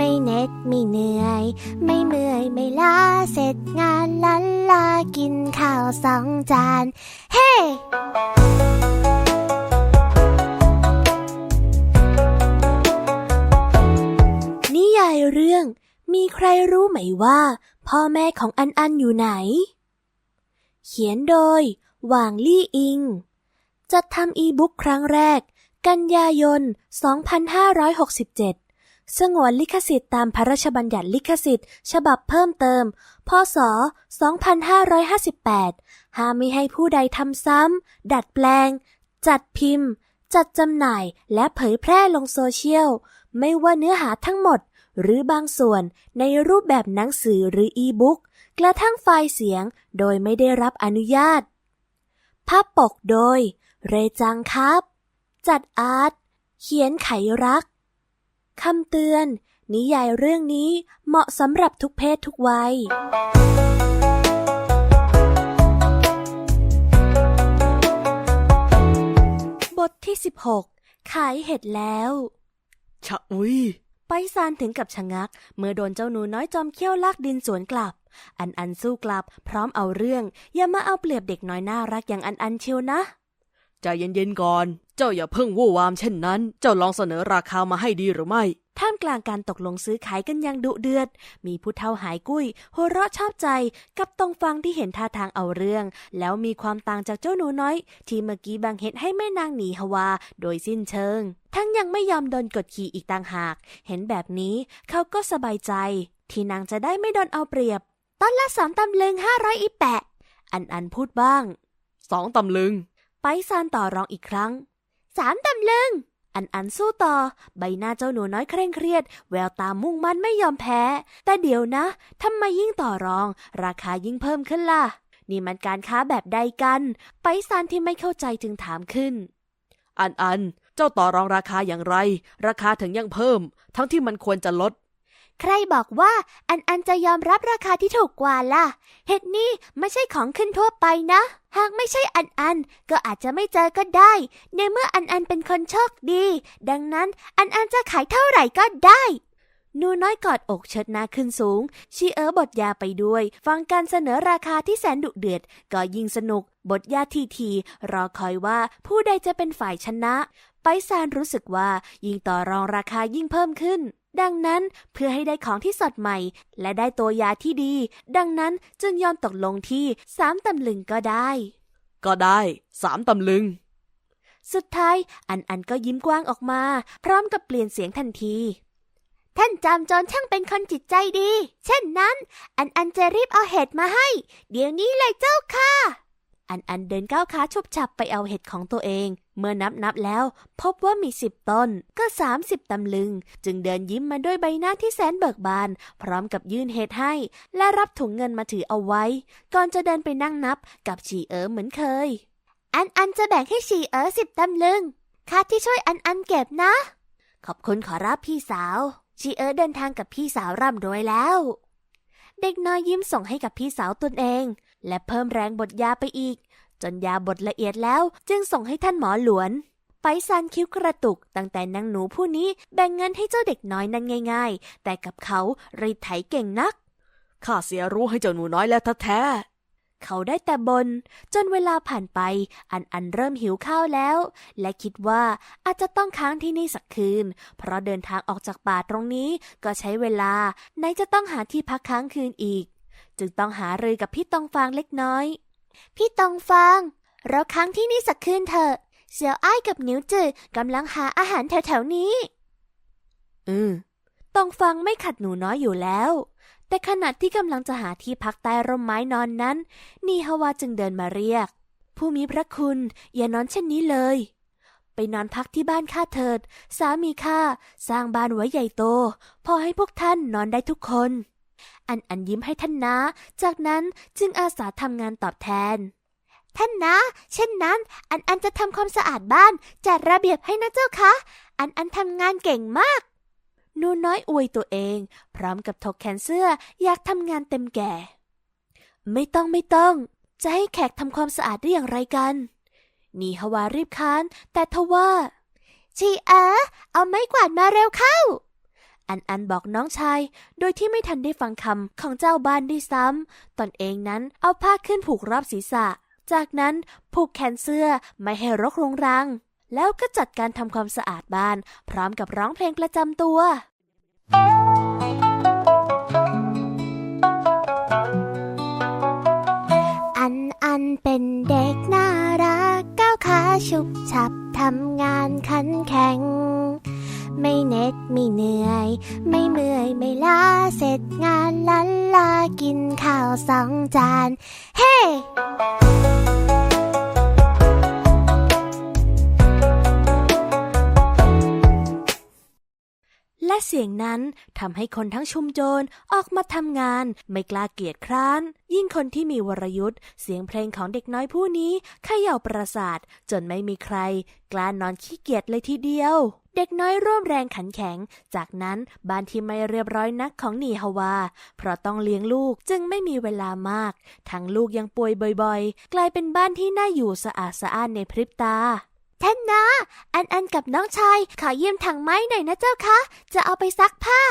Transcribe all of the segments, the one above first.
ไม่เหน็ดไม่เหนื่อย ไม่เมื่อยไม่ล้าเสร็จงานลันลากินข้าวสองจาน เฮ้นิยายเรื่อง มีใครรู้ไหมว่า พ่อแม่ของอันอันอยู่ไหน เขียนโดย หว่างลี่อิง จัดทำอีบุ๊กครั้งแรก กันยายน 2567 สงวนลิขสิทธิ์ตามพระราชบัญญัติลิขสิทธิ์ ฉบับเพิ่มเติม พศ 2558 ห้ามไม่ให้ผู้ใดทำซ้ำ ดัดแปลง จัดพิมพ์ จัดจำหน่าย และเผยแพร่ลงโซเชียล ไม่ว่าเนื้อหาทั้งหมด หรือบางส่วนในรูปแบบหนังสือหรืออีบุ๊ก กระทั่งไฟล์เสียง โดยไม่ได้รับอนุญาต ภาพปกโดย เรจังครับ จัดอาร์ต เขียนไขรัก คำเตือน นิยายเรื่องนี้เหมาะสำหรับทุกเพศทุกวัยบทที่ 16 ขายเห็ดแล้ว ชะอุ้ย ไปซานถึงกับชะงัก เมื่อโดนเจ้าหนูน้อยจอมเขี้ยวลากดินสวนกลับ อันอันสู้กลับ พร้อมเอาเรื่อง อย่ามาเอาเปรียบเด็กน้อยน่ารักอย่างอันอันเชียวนะ ใจเย็นๆก่อน เจ้าอย่าเพิ่งวู่วามเช่นนั้น เจ้าลองเสนอราคามาให้ดีหรือไม่ ท่ามกลางการตกลงซื้อขายกันอย่างดุเดือด มีผู้เฒ่าหายกุ้ยหัวเราะชอบใจกับตรงฟังที่เห็นท่าทางเอาเรื่อง แล้วมีความต่างจากเจ้าหนูน้อย ที่เมื่อกี้บังเห็ดให้แม่นางหนีฮวา โดยสิ้นเชิง ทั้งยังไม่ยอมโดนกดขี่อีกต่างหาก เห็นแบบนี้เขาก็สบายใจ ที่นางจะได้ไม่โดนเอาเปรียบต้นละสองตำลึงห้าร้อยอีแปะ อันอันพูดบ้างสองตำลึงไป ซานต่อรองอีกครั้ง สามตำลึง อันอันสู้ต่อ ใบหน้าเจ้าหนูน้อยเคร่งเครียด แววตามุ่งมั่นไม่ยอมแพ้ แต่เดี๋ยวนะทำไมยิ่งต่อรอง ราคายิ่งเพิ่มขึ้นล่ะ นี่มันการค้าแบบใดกัน ไปซานที่ไม่เข้าใจจึงถามขึ้น อันอัน เจ้าต่อรองราคาอย่างไร ราคาถึงยังเพิ่ม ทั้งที่มันควรจะลดใครบอกว่าอันอันจะยอมรับราคาที่ถูกกว่าล่ะ เห็ดนี่ไม่ใช่ของขึ้นทั่วไปนะ หากไม่ใช่อันอันก็อาจจะไม่เจอก็ได้ ในเมื่ออันอันเป็นคนโชคดี ดังนั้นอันอันจะขายเท่าไหร่ก็ได้หนูน้อยกอดอกเชิดหน้าขึ้นสูง ชีเอ๋อบทยาไปด้วย ฟังการเสนอราคาที่แสนดุเดือด ก็ยิ่งสนุก บทยาทีที รอคอยว่าผู้ใดจะเป็นฝ่ายชนะ ไปซานรู้สึกว่ายิ่งต่อรองราคายิ่งเพิ่มขึ้น ดังนั้นเพื่อให้ได้ของที่สดใหม่ และได้ตัวยาที่ดี ดังนั้นจึงยอมตกลงที่สามตำลึงก็ได้ ก็ได้สามตำลึง สุดท้ายอันอันก็ยิ้มกว้างออกมา พร้อมกับเปลี่ยนเสียงทันที ท่านจอมโจรช่างเป็นคนจิตใจดี เช่นนั้น อันอันจะรีบเอาเห็ดมาให้ เดี๋ยวนี้เลยเจ้าค่ะ อันอันเดินก้าวขาชุบฉับไปเอาเห็ดของตัวเอง เมื่อนับนับแล้ว พบว่ามีสิบต้นก็สามสิบตำลึง จึงเดินยิ้มมาด้วยใบหน้าที่แสนเบิกบาน พร้อมกับยื่นเห็ดให้ และรับถุงเงินมาถือเอาไว้ ก่อนจะเดินไปนั่งนับกับฉีเอ๋อเหมือนเคย อันอันจะแบ่งให้ชีเอ๋อสิบตำลึงค่าที่ช่วยอันอันเก็บนะ ขอบคุณขอรับพี่สาว ชีเอ๋อเดินทางกับพี่สาวร่ำรวยแล้ว เด็กน้อยยิ้มส่งให้กับพี่สาวตนเอง และเพิ่มแรงบทยาไปอีก จนยาบทละเอียดแล้ว จึงส่งให้ท่านหมอหลวน ไปซันคิ้วกระตุก ตั้งแต่นางหนูผู้นี้แบ่งเงินให้เจ้าเด็กน้อยนั้นง่าย ๆ แต่กับเขารีดไถเก่งนัก ข้าเสียรู้ให้เจ้าหนูน้อยแล้วแท้เขาได้แต่บน จนเวลาผ่านไป อันอันเริ่มหิวข้าวแล้ว และคิดว่าอาจจะต้องค้างที่นี่สักคืน เพราะเดินทางออกจากป่าตรงนี้ก็ใช้เวลา ไหนจะต้องหาที่พักค้างคืนอีก จึงต้องหารือกับพี่ตองฟางเล็กน้อย พี่ตองฟางเราค้างที่นี่สักคืนเถอะเสี่ยวอ้ายกับนิ้วจืดกำลังหาอาหารแถวๆนี้ๆอืมตองฟางไม่ขัดหนูน้อยอยู่แล้ว แต่ขณะที่กำลังจะหาที่พักใต้ร่มไม้นอนนั้น นีฮาวาจึงเดินมาเรียก ผู้มีพระคุณอย่านอนเช่นนี้เลย ไปนอนพักที่บ้านข้าเถิด สามีข้าสร้างบ้านไว้ใหญ่โต พอให้พวกท่านนอนได้ทุกคน อันอันยิ้มให้ท่านนะ จากนั้นจึงอาสาทำงานตอบแทน ท่านนะ เช่นนั้น อันอันจะทำความสะอาดบ้าน จัดระเบียบให้นะเจ้าคะ อันอันทำงานเก่งมากนูน้อยอวยตัวเอง พร้อมกับถกแขนเสื้ออยากทำงานเต็มแก่ ไม่ต้องไม่ต้อง จะให้แขกทำความสะอาดได้อย่างไรกัน นีฮวารีบค้าน แต่ทว่าชีเอ๋เอาไม้กวาดมาเร็วเข้า อันอันบอกน้องชาย โดยที่ไม่ทันได้ฟังคำของเจ้าบ้านด้วยซ้ำตนเองนั้นเอาผ้าขึ้นผูกรอบศีรษะ จากนั้นผูกแขนเสื้อไม่ให้รกรุงรัง แล้วก็จัดการทำความสะอาดบ้าน พร้อมกับร้องเพลงประจำตัวอันอันเป็นเด็กน่ารักก้าวขาฉุบฉับทำงานขันแข็ง ไม่เหน็ดไม่เหนื่อย ไม่เมื่อยไม่ล้าเสร็จงานลันลากินข้าวสองจาน เฮ้และเสียงนั้นทำให้คนทั้งชุมโจรออกมาทำงาน ไม่กล้าเกียจคร้าน ยิ่งคนที่มีวรยุทธ์เสียงเพลงของเด็กน้อยผู้นี้เขย่าประสาท จนไม่มีใคร กล้านอนขี้เกียจเลยทีเดียว เด็กน้อยร่วมแรงขันแข็ง จากนั้นบ้านที่ไม่เรียบร้อยนักของนีฮาวา เพราะต้องเลี้ยงลูกจึงไม่มีเวลามาก ทั้งลูกยังป่วยบ่อยๆ กลายเป็นบ้านที่น่าอยู่สะอาดสะอ้านในพริบตาท่านนะ อันอันกับน้องชายขอยืมถังไม้หน่อยนะเจ้าคะ จะเอาไปซักผ้า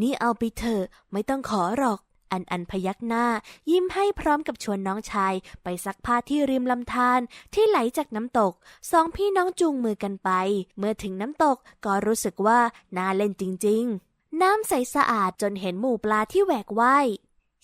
นี่เอาไปเถอะไม่ต้องขอหรอก อันอันพยักหน้า ยิ้มให้พร้อมกับชวนน้องชาย ไปซักผ้าที่ริมลำธารที่ไหลจากน้ำตก สองพี่น้องจูงมือกันไป เมื่อถึงน้ำตกก็รู้สึกว่าน่าเล่นจริง ๆ น้ำใสสะอาดจนเห็นหมู่ปลาที่แหวกว่าย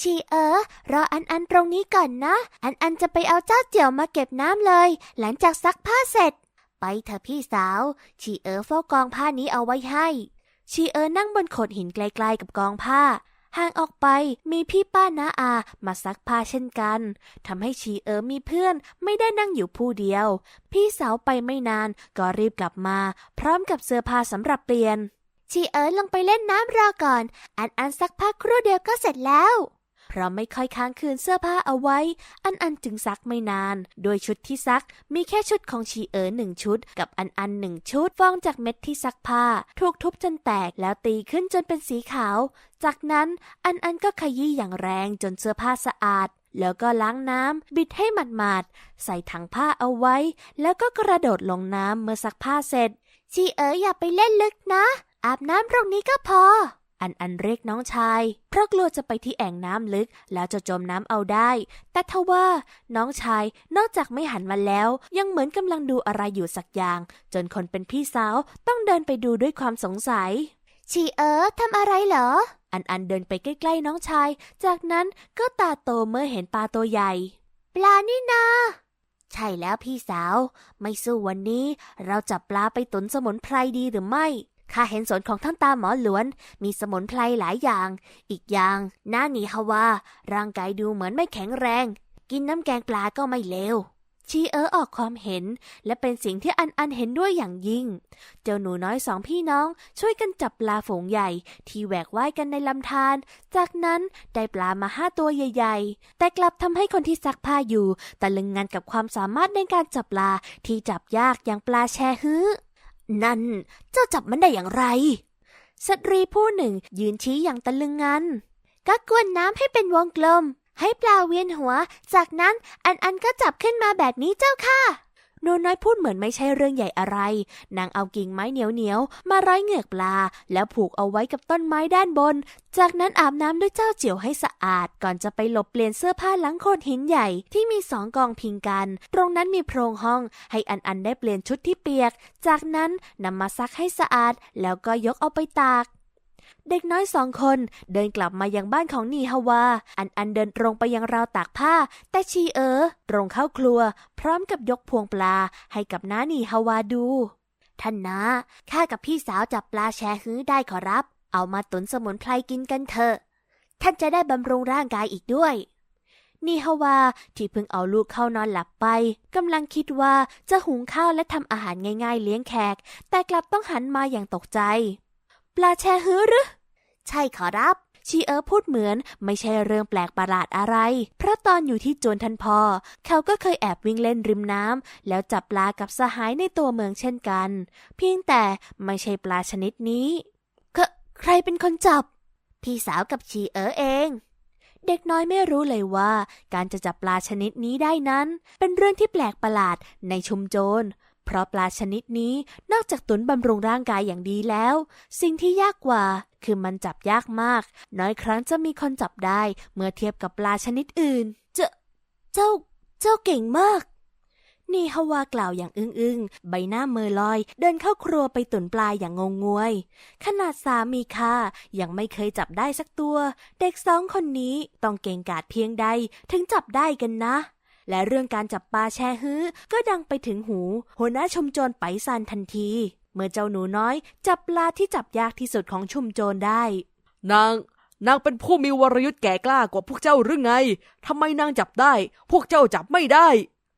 ชีเอ๋รออันอันตรงนี้ก่อนนะ อันอันจะไปเอาเจ้าเจียวมาเก็บน้ำเลย หลังจากซักผ้าเสร็จ ไปเถอะพี่สาวชีเอ๋เฝ้ากองผ้านี้เอาไว้ให้ชีเออนั่งบนโขดหินไกลๆกับกองผ้า ห่างออกไปมีพี่ป้าน้าอามาซักผ้าเช่นกันทำให้ชีเออมีเพื่อนไม่ได้นั่งอยู่ผู้เดียว พี่สาวไปไม่นานก็รีบกลับมา พร้อมกับเสื้อผ้าสำหรับเปลี่ยนชีเอ๋ลงไปเล่นน้ำรอก่อน อันอันซักผ้าครู่เดียวก็เสร็จแล้ว เพราะไม่ค่อยค้างคืนเสื้อผ้าเอาไว้ อันอันจึงซักไม่นาน โดยชุดที่ซักมีแค่ชุดของชีเอ๋อหนึ่งชุด กับอันอันหนึ่งชุดฟองจากเม็ดที่ซักผ้า ถูกทุบจนแตกแล้วตีขึ้นจนเป็นสีขาว จากนั้นอันอันก็ขยี้อย่างแรงจนเสื้อผ้าสะอาดแล้วก็ล้างน้ำบิดให้หมาดๆใส่ถังผ้าเอาไว้ แล้วก็กระโดดลงน้ำเมื่อซักผ้าเสร็จชีเอ๋อย่าไปเล่นลึกนะ อาบน้ำตรงนี้ก็พอ อันอันเรียกน้องชาย เพราะกลัวจะไปที่แอ่งน้ำลึก แล้วจะจมน้ำเอาได้ แต่ทว่า น้องชายนอกจากไม่หันมาแล้ว ยังเหมือนกำลังดูอะไรอยู่สักอย่าง จนคนเป็นพี่สาวต้องเดินไปดูด้วยความสงสัยชีเอ๋ทำอะไรเหรอ อันอันเดินไปใกล้ๆน้องชาย จากนั้นก็ตาโตเมื่อเห็นปลาตัวใหญ่ ปลานี่นาใช่แล้วพี่สาว ไม่สู้วันนี้ เราจับปลาไปตุนสมุนไพรดีหรือไม่ ข้าเห็นสวนของท่านตาหมอหลวน มีสมุนไพรหลายอย่าง อีกอย่างหน้าหนีฮาวา ร่างกายดูเหมือนไม่แข็งแรง กินน้ำแกงปลาก็ไม่เลวชีเอ๋อออกความเห็น และเป็นสิ่งที่อันอันเห็นด้วยอย่างยิ่ง เจ้าหนูน้อยสองพี่น้องช่วยกันจับปลาฝูงใหญ่ ที่แหวกว่ายกันในลำธาร จากนั้นได้ปลามาห้าตัวใหญ่ ๆ แต่กลับทำให้คนที่ซักผ้าอยู่ตะลึงงานกับความสามารถในการจับปลาที่จับยากอย่างปลาแชฮื้อ นั่นเจ้าจับมันได้อย่างไร สตรีผู้หนึ่งยืนชี้อย่างตะลึงงันก็กวนน้ำให้เป็นวงกลม ให้ปลาเวียนหัว จากนั้นอันอันก็จับขึ้นมาแบบนี้เจ้าค่ะ โนน้อยพูดเหมือนไม่ใช่เรื่องใหญ่อะไร นางเอากิ่งไม้เหนียวเหนียวๆ มาร้อยเหงือกปลา แล้วผูกเอาไว้กับต้นไม้ด้านบน จากนั้นอาบน้ำด้วยเจ้าเจียวให้สะอาด ก่อนจะไปหลบเปลี่ยนเสื้อผ้าหลังโขดหินใหญ่ที่มีสองกองพิงกัน ตรงนั้นมีโพรงห้อง ให้อันอันได้เปลี่ยนชุดที่เปียก จากนั้นนำมาซักให้สะอาด แล้วก็ยกเอาไปตาก เด็กน้อยสองคนเดินกลับมายังบ้านของนีฮาวา อันอันเดินตรงไปยังราวตากผ้า แต่ชีเออตรงเข้าครัว พร้อมกับยกพวงปลาให้กับน้านีฮาวาดู ท่านนาข้ากับพี่สาวจับปลาแชฮื้อได้ขอรับ เอามาตุนสมุนไพรกินกันเถอะ ท่านจะได้บำรุงร่างกายอีกด้วยนีฮาวาที่เพิ่งเอาลูกเข้านอนหลับไปกำลังคิดว่าจะหุงข้าวและทำอาหารง่ายๆเลี้ยงแขก แต่กลับต้องหันมาอย่างตกใจ ปลาแชฮื้อหรือ ใช่ขอรับ ชีเออพูดเหมือนไม่ใช่เรื่องแปลกประหลาดอะไร เพราะตอนอยู่ที่จวนทันพอ เขาก็เคยแอบวิ่งเล่นริมน้ำแล้วจับปลากับสหายในตัวเมืองเช่นกัน เพียงแต่ไม่ใช่ปลาชนิดนี้ก็ใครเป็นคนจับ พี่สาวกับชีเอ๋อเอง เด็กน้อยไม่รู้เลยว่า การจะจับปลาชนิดนี้ได้นั้น เป็นเรื่องที่แปลกประหลาดในชุมโจร เพราะปลาชนิดนี้นอกจากตุนบำรุงร่างกายอย่างดีแล้ว สิ่งที่ยากกว่าคือมันจับยากมาก น้อยครั้งจะมีคนจับได้เมื่อเทียบกับปลาชนิดอื่น เจ้าเจ้าเจ้าเก่งมากนี่ฮาวากล่าวอย่างอึ้งๆ ใบหน้าเมอลอยเดินเข้าครัวไปตุนปลาอย่างงงงวย ขนาดสามีค่ะยังไม่เคยจับได้สักตัว เด็กสองคนนี้ต้องเก่งกาจเพียงใดถึงจับได้กันนะ และเรื่องการจับปลาแช่ฮื้อ ก็ดังไปถึงหู หัวหน้าชุมโจรไปซันทันที เมื่อเจ้าหนูน้อย จับปลาที่จับยากที่สุดของชุมโจรได้ นาง นางเป็นผู้มีวรยุทธ์แก่กล้ากว่าพวกเจ้าหรือไงทำไมนางจับได้ พวกเจ้าจับไม่ได้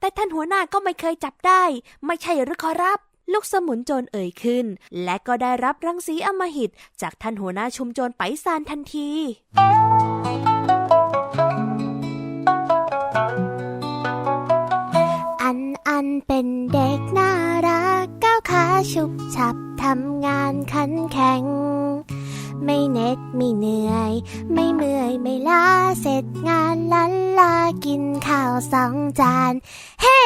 แต่ท่านหัวหน้าก็ไม่เคยจับได้ ไม่ใช่หรือขอรับลูกสมุนโจรเอ่ยขึ้น และก็ได้รับรังสีอำมหิต จากท่านหัวหน้าชุมโจรไปซานทันทีันเป็นเด็กน่ารักก้าวขาฉุบฉับทำงานขันแข็ง ไม่เหน็ดไม่เหนื่อย ไม่เมื่อยไม่ล้าเสร็จงานลันลากินข้าวสองจาน เฮ้